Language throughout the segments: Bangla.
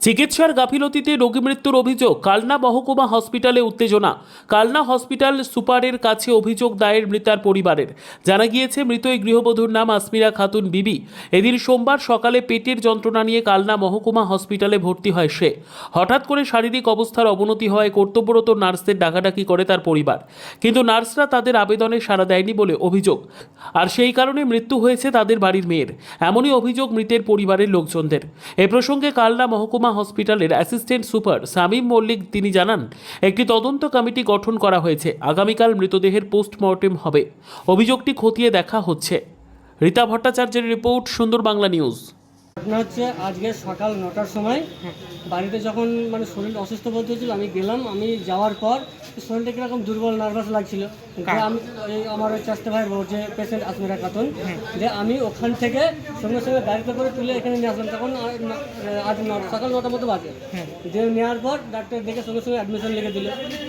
চিকিৎসার গাফিলতিতে রোগী মৃত্যুর অভিযোগ। কালনা মহকুমা হসপিটালে উত্তেজনা। কালনা হসপিটাল সুপারের কাছে অভিযোগ দায়ের মৃতার পরিবারের। জানা গিয়েছে মৃত এই গৃহবধূর নাম আসমিরা খাতুন বিবি। এদিন সোমবার সকালে পেটের যন্ত্রণা নিয়ে কালনা মহকুমা হসপিটালে ভর্তি হয় সে। হঠাৎ করে শারীরিক অবস্থার অবনতি হওয়ায় কর্তব্যরত নার্সদের ডাকাডাকি করে তার পরিবার। কিন্তু নার্সরা তাদের আবেদনে সাড়া দেয়নি বলে অভিযোগ। আর সেই কারণে মৃত্যু হয়েছে তাদের বাড়ির মেয়ের। এমনই অভিযোগ মৃতের পরিবারের লোকজনদের। এ প্রসঙ্গে কালনা মহকুমা হসপিটালের অ্যাসিস্ট্যান্ট সুপার সামিম মল্লিক তিনি জানান, একটি তদন্ত কমিটি গঠন করা হয়েছে, আগামীকাল মৃতদেহের পোস্টমর্টেম হবে। অভিযোগটি খতিয়ে দেখা হচ্ছে। রীতা ভট্টাচার্যের রিপোর্ট সুন্দর বাংলা নিউজ। ঘটনা হচ্ছে আজকে সকাল নটার সময়। বাড়িতে যখন মানে শরীর অসুস্থ বলতে হয়েছিল আমি গেলাম আমি যাওয়ার পর শরীরটা কীরকম দুর্বল নার্ভাস লাগছিল। যে আমি আমার ওই চাষতে ভাইয়ের বউ যে পেশেন্ট আসমিরা খাতুন যে আমি ওখান থেকে সঙ্গে সঙ্গে গাড়িতে করে তুলে এখানে নিয়ে আসলাম। তখন আজ ন- সকাল নটার মতো বাজে। যে নেওয়ার পর ডাক্তার দেখে সঙ্গে সঙ্গে অ্যাডমিশন লিখে দিল।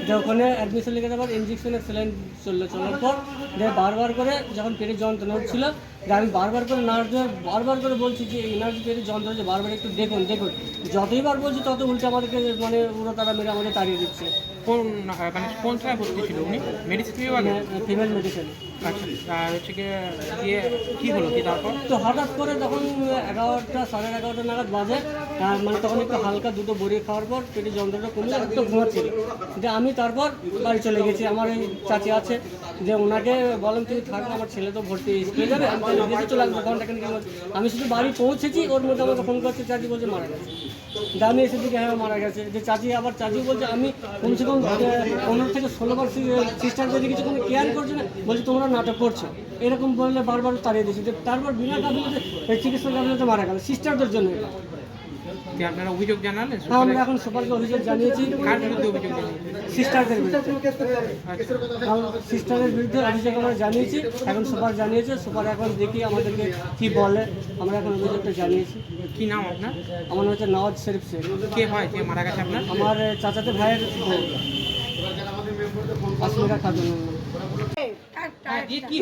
যে ওখানে অ্যাডমিশন লিখে দেওয়ার ইঞ্জেকশনের স্যালাইন চলল। চলার পর যে বারবার করে যখন পেটের যন্ত্রণা হচ্ছিল আমি বারবার করে নার্স বারবার করে বলছি যে এনার্জি থেকে যন্ত্র হচ্ছে বারবার একটু দেখুন দেখুন। যতইবার বলছি, তত উল্টে আমাদেরকে মানে পুরো তারা মেরে আমাদের তাড়িয়ে দিচ্ছে। কোন মানে কোন সময় ভর্তি ছিল উনি? মেডিসিন বিভাগে? ফিমেল মেডিসিন আচ্ছা আর হচ্ছে গিয়ে কি হলো কি তারপর? তো হঠাৎ করে তখন এগারোটা সাড়ে এগারোটা নাগাদ বাজে মানে তখন একটু হালকা দুটো বড়ি খাওয়ার পর পেটের যন্ত্রটা কমলে একটু ঘুমাচ্ছিল। যে আমি তারপর বাড়ি চলে গেছি। আমার এই চাচি আছে যে ওনাকে বলেন তুমি থাকো আমার ছেলে তো ভর্তি স্কুলে যাবে আমি দেখে চলে আসব ঘণ্টা আমি শুধু বাড়ি পৌঁছেছি ওর মধ্যে আমাকে ফোন করছে চাচি বলছে মারা গেছে। যে আমি এসে দিকে হ্যাঁ মারা গেছে। যে চাচি আবার চাচি বলছে আমি কমসে কম পনেরো থেকে ষোলো বার সিস্টার যদি কিছু কোনো কেয়ার করছে না? বলছে, তোমরা নাটক করছ। এরকম বললে বারবার তাড়িয়ে দিচ্ছি তারপর বিনা গাফিলতে চিকিৎসা গাফিলতে মারা গেল। সিস্টারদের জন্য। যে আপনারা অভিযোগ জানালেন? হ্যাঁ, আমরা এখন সুপারকে অভিযোগ জানিয়েছি। কার বিরুদ্ধে অভিযোগ সিস্টারদের বিরুদ্ধে। আচ্ছা। সিস্টারের বিরুদ্ধে অভিযোগ আমরা জানিয়েছি এখন সুপার জানিয়েছে সুপার এখন দেখি আমাদেরকে কি বলে আমরা এখন অভিযোগটা জানিয়েছি। কি নাম আপনার? আমার নাম হচ্ছে নওয়াজ শরীফ শেখ। কে হয়? যে মারা গেছে আপনার? আমার চাচাতে ভাইয়ের আসমিরা খাতুন হ্যাঁ, কি কি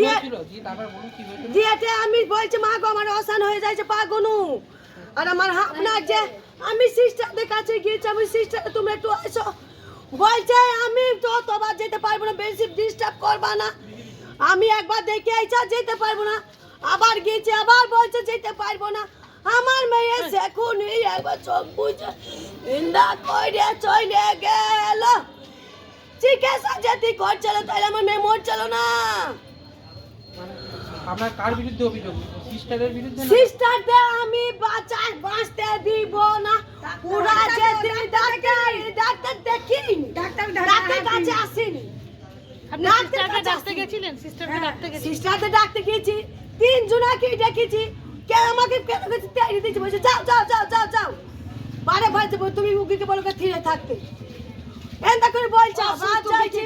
আমি বলছি মা গো আমার অসান হয়ে যাচ্ছে পা গনু আর আমার হাত না যে আমি সিস্টারদের কাছে গিয়েছি আমি সিস্টার তুমি একটু আসো বলছে আমি তো তোমার যেতে পারব না বেশি ডিস্টার্ব করবা না। আমি একবার দেখে আইসা যেতে পারব না। আবার গিয়েছি আবার বলছে যেতে পারব না। আমার মেয়ে সেখুন এই একবার চোখ বুঝে ইন্দা কইরে চলে গেল। চিকিৎসা যদি করছিল তাহলে আমার মেয়ে মরছিল না। আপনার কার বিরুদ্ধে অভিযোগ? সিস্টারের বিরুদ্ধে না? সিস্টারদের আমি বাঁচাই বাঁচতে দিব না পুরা যে দিন ডাক্তার ডাক্তার দেখিনি ডাক্তার ডাক্তার কাছে আসেনি ডাক্তার কাছে ডাকতে গেছিলেন? সিস্টারকে ডাকতে গেছিলেন? ডাকতে তিন জনাকে ডেকেছি। কে আমাকে কেন কাছে তাড়িয়ে দিয়েছে বলছে যাও যাও যাও যাও যাও। বারে বারে তুমি উকিকে বলো কে থিরে থাকতে। এন্তা করে বলছে আবার চাইছি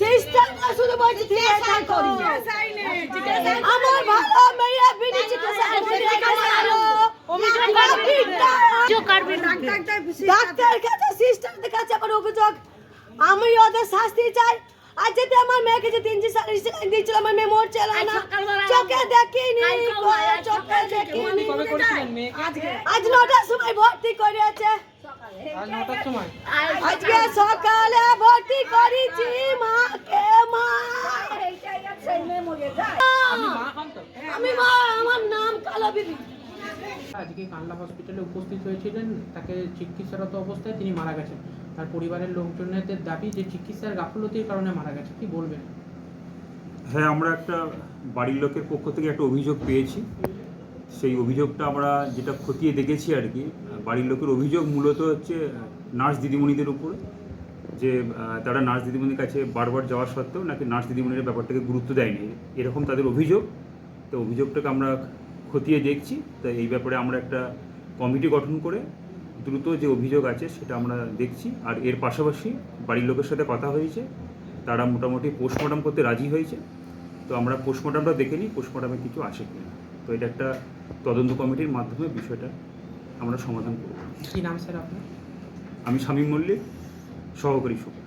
সিস্টার শুধু বলছে থিরে আমার ভালো মেয়ে বিনি কার। বিরুদ্ধে? ডাক্তার কাছে সিস্টারদের কাছে আমার অভিযোগ। আমি ওদের শাস্তি চাই। আজ যদি আমার মেয়েকে যে তিন সাড়ে দিয়েছিল আমার মেয়ে মরছিল না। চোখে দেখিনি চোখে দেখিনি। আজ নটার সময় ভর্তি করেছে। আজ নটার সময়? আজকে সকালে ভর্তি করেছি মাকে মা। আমি মা আমার নাম কালো বিবি আজকে কানলা হসপিটালে উপস্থিত হয়েছিলেন তাকে চিকিৎসারত অবস্থায় তিনি মারা গেছেন। তার পরিবারের লোকজনের দাবি যে চিকিৎসার গাফলতির কারণে মারা গেছে। কি বলবেন? হ্যাঁ আমরা একটা বাড়ির লোকের পক্ষ থেকে একটা অভিযোগ পেয়েছি। সেই অভিযোগটা আমরা যেটা খতিয়ে দেখেছি আর কি, বাড়ির লোকের অভিযোগ মূলত হচ্ছে নার্স দিদিমণিদের উপরে, যে তারা নার্স দিদিমণির কাছে বারবার যাওয়া সত্ত্বেও নাকি নার্স দিদিমণির ব্যাপারটাকে গুরুত্ব দেয়নি। এরকম তাদের অভিযোগ। তো অভিযোগটাকে আমরা খতিয়ে দেখছি। তো এই ব্যাপারে আমরা একটা কমিটি গঠন করে দ্রুত যে অভিযোগ আছে সেটা আমরা দেখছি। আর এর পাশাপাশি বাড়ির লোকের সাথে কথা হয়েছে। তারা মোটামুটি পোস্টমর্টম করতে রাজি হয়েছে। তো আমরা পোস্টমর্টমটা দেখে নিই পোস্টমর্টমে কিছু আসে কি না। তো এটা একটা তদন্ত কমিটির মাধ্যমে বিষয়টা আমরা সমাধান করব। কী নাম স্যার আপনার? আমি শামীম মল্লিক সহকারী সুপার